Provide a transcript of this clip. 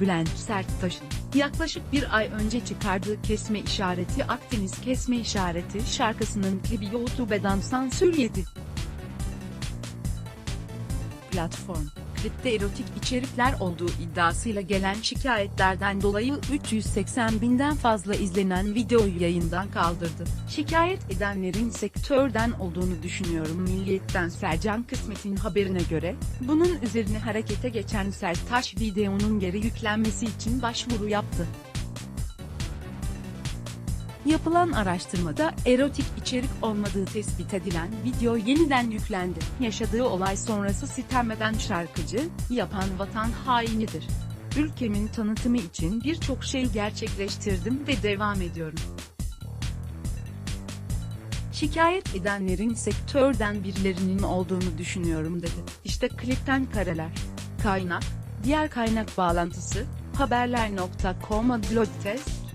Bülent Serttaş'ın yaklaşık bir ay önce çıkardığı Kesme İşareti Akdeniz Kesme İşareti şarkısının klibi YouTube'dan sansür yedi. Platform, klipte erotik içerikler olduğu iddiasıyla gelen şikayetlerden dolayı 380 binden fazla izlenen videoyu yayından kaldırdı. Şikayet edenlerin sektörden olduğunu düşünüyorum Milliyet'ten Sercan Kısmet'in haberine göre, bunun üzerine harekete geçen Sertaç videonun geri yüklenmesi için başvuru yaptı. Yapılan araştırmada erotik içerik olmadığı tespit edilen video yeniden yüklendi. Yaşadığı olay sonrası sitem eden şarkıcı, yapan vatan hainidir. Ülkemin tanıtımı için birçok şey gerçekleştirdim ve devam ediyorum. Şikayet edenlerin sektörden birilerinin olduğunu düşünüyorum dedi. İşte klipten kareler. Kaynak, diğer kaynak bağlantısı, haberler.com adlog test,